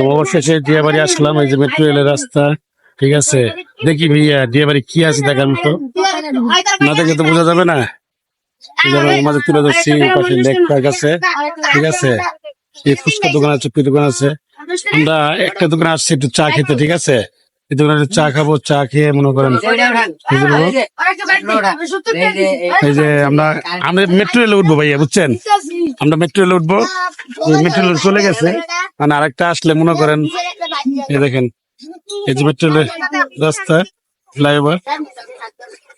অবশেষে দিয়াবাড়ি আসলাম, এই যে মেট্রো রেলের রাস্তা, ঠিক আছে? দেখি ভাইয়া, দিয়াবাড়ি কি আছে দেখার মতো? না দেখে তো বোঝা যাবে না। মাঝে তুলে ধরছি লেক পার্ক আছে, ঠিক আছে? দোকান আছে দোকান আছে। একটা দোকানে আসছি, একটু চা খেতে, ঠিক আছে? এই দোকানে চা খাব চা খেয়ে মনে করেন এই যে আমরা আমরা মেট্রো রেলে উঠবো ভাইয়া বুঝছেন? আমরা মেট্রো রেলে উঠবো। মেট্রো রেল চলে গেছে। মানে আরেকটা আসলে মনে করেন এই দেখেন এই যে মেট্রো রেলের রাস্তা ফ্লাইওভার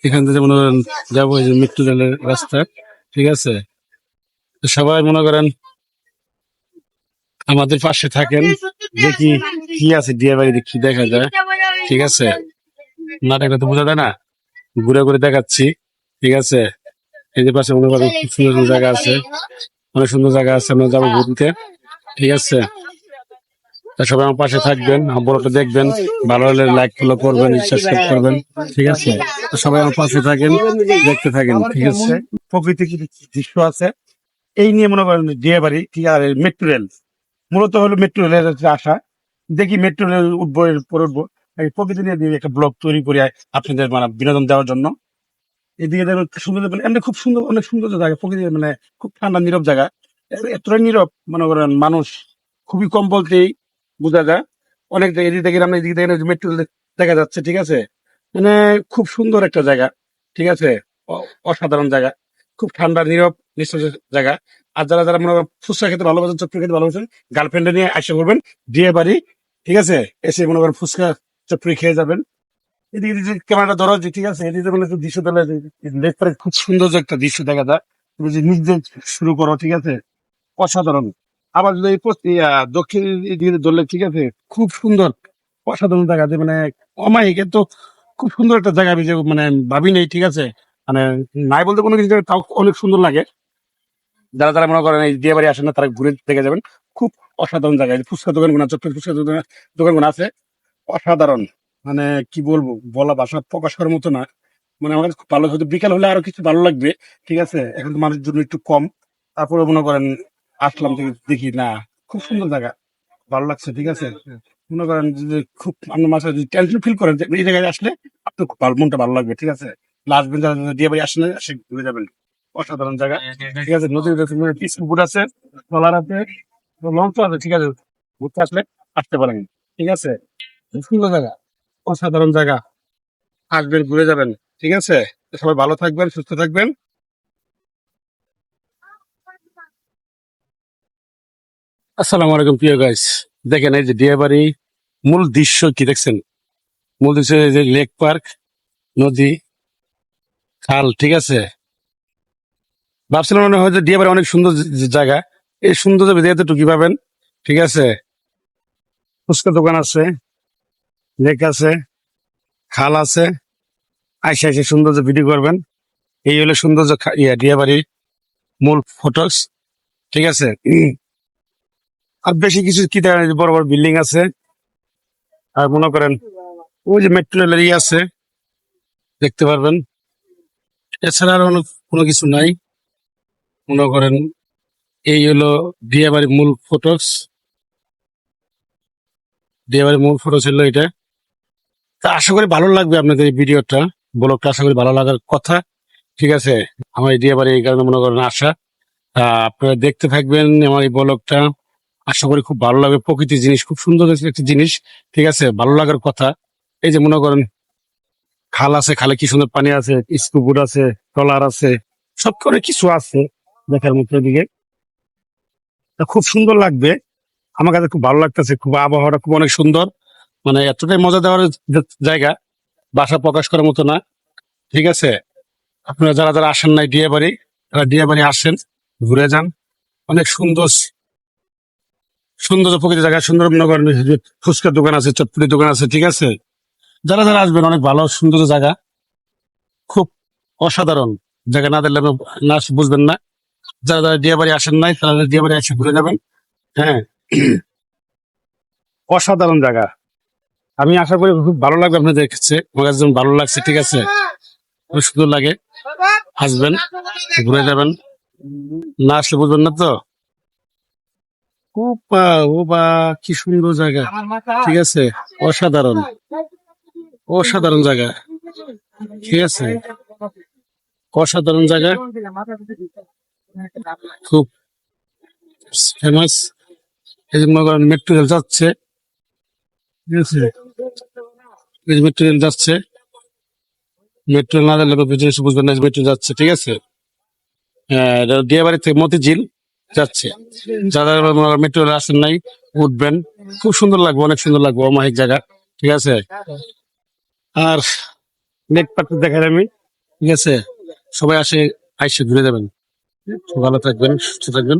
এখান থেকে মনে করেন যাব এই যে মেট্রো রেলের রাস্তা ঠিক আছে? সবাই মনে করেন আমাদের পাশে থাকেন। দেখি কি আছে দিয়ে বাড়ি কি দেখা যায় ঠিক আছে? না দেখলে তো বোঝা যায় না। ঘুরে ঘুরে দেখাচ্ছি, ঠিক আছে? এই যে পাশে মনে করেন সুন্দর সুন্দর জায়গা আছে। অনেক সুন্দর জায়গা আছে, আমরা যাব ঘুরতে, ঠিক আছে? সবাই আমার পাশে থাকবেন বড়টা দেখবেন, ভালো হলে লাইক ফলো করবেন সাবস্ক্রাইব করবেন, ঠিক আছে? সবাই আমার পাশে থাকেন, দেখতে থাকেন, ঠিক আছে? প্রকৃতি দৃশ্য আছে। এই নিয়ে মনে করেন দিয়ে বাড়ি ঠিক আছে? মেট্রো রেল মূলত হলো মেট্রো রেলের আশা। দেখি মেট্রো রেল উঠবো, এরপর উঠবো। একটা ব্লগ তৈরি করে আপনাদের মানে বিনোদন দেওয়ার জন্য। এদিকে সুন্দর মানে এমনি খুব সুন্দর, অনেক সুন্দর জায়গা প্রকৃতি মানে খুব ঠান্ডা, নীরব জায়গা। এতটাই নীরব, মনে করেন মানুষ, খুবই কম বলতেই বোঝা যায়। অনেক এদিকে আমরা এদিকে দেখেন মেট্রো দেখা যাচ্ছে, ঠিক আছে? মানে খুব সুন্দর একটা জায়গা, ঠিক আছে? অসাধারণ জায়গা, খুব ঠান্ডা, নীরব, নিঃশ্বাস জায়গা। আর যারা যারা মনে করেন ফুচকা খেতে ভালোবাসেন, চটপটি খেতে ভালোবাসেন গার্লফ্রেন্ডে নিয়ে আসে করবেন দিয়ে বাড়ি, ঠিক আছে? এসে মনে করেন ফুচকা চটপটি খেয়ে যাবেন। এদিকে এদিকে ক্যামেরাটা ধরো যে ঠিক আছে, এদিকে মানে দৃশ্য দিলে লেক খুব সুন্দর যে একটা দৃশ্য দেখা যায়। তুমি যে নিজ শুরু করো, ঠিক আছে? অসাধারণ। আবার যদি দক্ষিণ দিকে ধরলে, ঠিক আছে? খুব সুন্দর, অসাধারণ জায়গা যে মানে অমায়িক তো খুব সুন্দর একটা জায়গা আমি যে মানে ভাবি নেই, ঠিক আছে? মানে নাই বলতে কোনো কিছু তাও অনেক সুন্দর লাগে। যারা যারা মনে করেন এই দিয়ে বাড়ি আসেন না, তারা ঘুরে দেখে যাবেন। খুব অসাধারণ জায়গা। ফুচকা দোকানগুলো চটপট ফুচকা দোকান দোকান আছে। অসাধারণ। মানে কি বলব, বলা ভাষা প্রকাশ করার মতো না। মানে আমার খুব ভালো হয়তো বিকাল হলে আরও কিছু ভালো লাগবে, ঠিক আছে? এখন তো মানুষের জন্য একটু কম। তারপরে মনে করেন, আসলাম দেখি- দেখি, না, খুব সুন্দর জায়গা। ভালো লাগছে, ঠিক আছে? মনে করেন যে খুব আপনার মাঝে যদি টেনশন ফিল করেন এই জায়গায় আসলে আপনার খুব ভালো, মনটা ভালো লাগবে, ঠিক আছে? যারা যারা দিয়ে বাড়ি আসেন এসে ঘুরে যাবেন। অসাধারণ জায়গা, ঠিক আছে? নদীর পুকুর আছে ট্রলার আছে লঞ্চ আছে, ঠিক আছে? ঘুরতে আসলে আসতে পারেন, ঠিক আছে? সুন্দর জায়গা, অসাধারণ জায়গা। আসবেন, ঘুরে যাবেন, ঠিক আছে? সবাই ভালো থাকবেন, সুস্থ থাকবেন। আসসালামু আলাইকুম, প্রিয় গাইস দেখেন, এই যে ডিয়াবাড়ি মূল দৃশ্য কি দেখছেন? মূল দৃশ্য যে লেক পার্ক, নদী, খাল, ঠিক আছে? ভাবছিলাম মনে হয় যে ডিয়াবাড়ি অনেক সুন্দর জায়গা। এই সুন্দর জায়গাতে টুকি পাবেন? ঠিক আছে? ফুচকা দোকান আছে। লেক আছে, খাল আছে। আইসে আইসে সৌন্দর্য ভিডিও করবেন। এই হলো সৌন্দর্য ইয়া ডিয়াবাড়ির মূল ফটোস ঠিক আছে। আর বেশি কিছু কি বড় বড় বিল্ডিং আছে। আর মনে করেন, ওই যে মেট্রো রেলের ইয়ে আছে, দেখতে পারবেন। এছাড়া আর অন্য কোনো কিছু নাই। মনে করেন, এই হলো ডিয়াবাড়ির মূল ফটোস ডিয়াবাড়ির মূল ফটোস হলো এটা। তা আশা করি ভালো লাগবে আপনাদের এই ভিডিওটা। ব্লগটা আশা করি ভালো লাগার কথা। ঠিক আছে? আমার এই ডিয়াবাড়ি এই কারণে মনে করেন আশা। আপনারা দেখতে থাকবেন আমার এই ব্লগটা। আশা করি খুব ভালো লাগবে। প্রকৃতির জিনিস, খুব সুন্দর একটা জিনিস। ঠিক আছে? ভালো লাগার কথা। এই যে মনে করেন, খাল আছে, খালে কি সুন্দর পানি আছে স্কুপুর আছে, ট্রলার আছে, সব করে কিছু আছে দেখার মতো এদিকে। খুব সুন্দর লাগবে। আমার কাছে খুব ভালো লাগতেছে। খুব আবহাওয়াটা খুব অনেক সুন্দর। মানে এতটাই মজা দেওয়ার জায়গা, বাসা প্রকাশ করার মতো না। ঠিক আছে? আপনারা যারা যারা আসেন নাই ডিয়া বাড়ি, তারা ডিয়া বাড়ি আসেন, ঘুরে যান। অনেক সুন্দর সুন্দর প্রকৃতি জায়গা সুন্দর মনে ফুচকার দোকান আছে চটপটি দোকান আছে, ঠিক আছে? যারা যারা আসবেন, অনেক ভালো, সুন্দর জায়গা। খুব অসাধারণ। জায়গা না দেখলে না বুঝবেন না। যারা যারা ডিয়া বাড়ি আসেন নাই, তারা ডিয়া বাড়ি এসে ঘুরে যাবেন। হ্যাঁ। অসাধারণ জায়গা। আমি আশা করি খুব ভালো লাগবে আপনাদের কাছে। যেমন ভালো লাগছে, ঠিক আছে? খুব সুন্দর লাগে। আসবেন ঘুরে যাবেন। না আসলে বুঝবেন না তো? কি সুন্দর জায়গা। ঠিক আছে? অসাধারণ। অসাধারণ জায়গা। ঠিক আছে? অসাধারণ জায়গা। খুব ফেমাস এই যে করেন, মেট্রো রেল যাচ্ছে। ঠিক আছে? মেট্রো রেল যাচ্ছে। মেট্রো না দিলে বিজনেস বুঝবেন না মেট্রো যাচ্ছে, ঠিক আছে? হ্যাঁ দিয়ে থেকে মতিঝিল যাচ্ছে। যারা মেট্রো রেল আসেন নাই, উঠবেন। খুব সুন্দর লাগবে, অনেক সুন্দর লাগবে অমায়িক জায়গা, ঠিক আছে? আর নেট পার্টি দেখাই আমি, ঠিক আছে? সবাই আসে, আইসে ঘুরে যাবেন। ভালো থাকবেন, সুস্থ থাকবেন।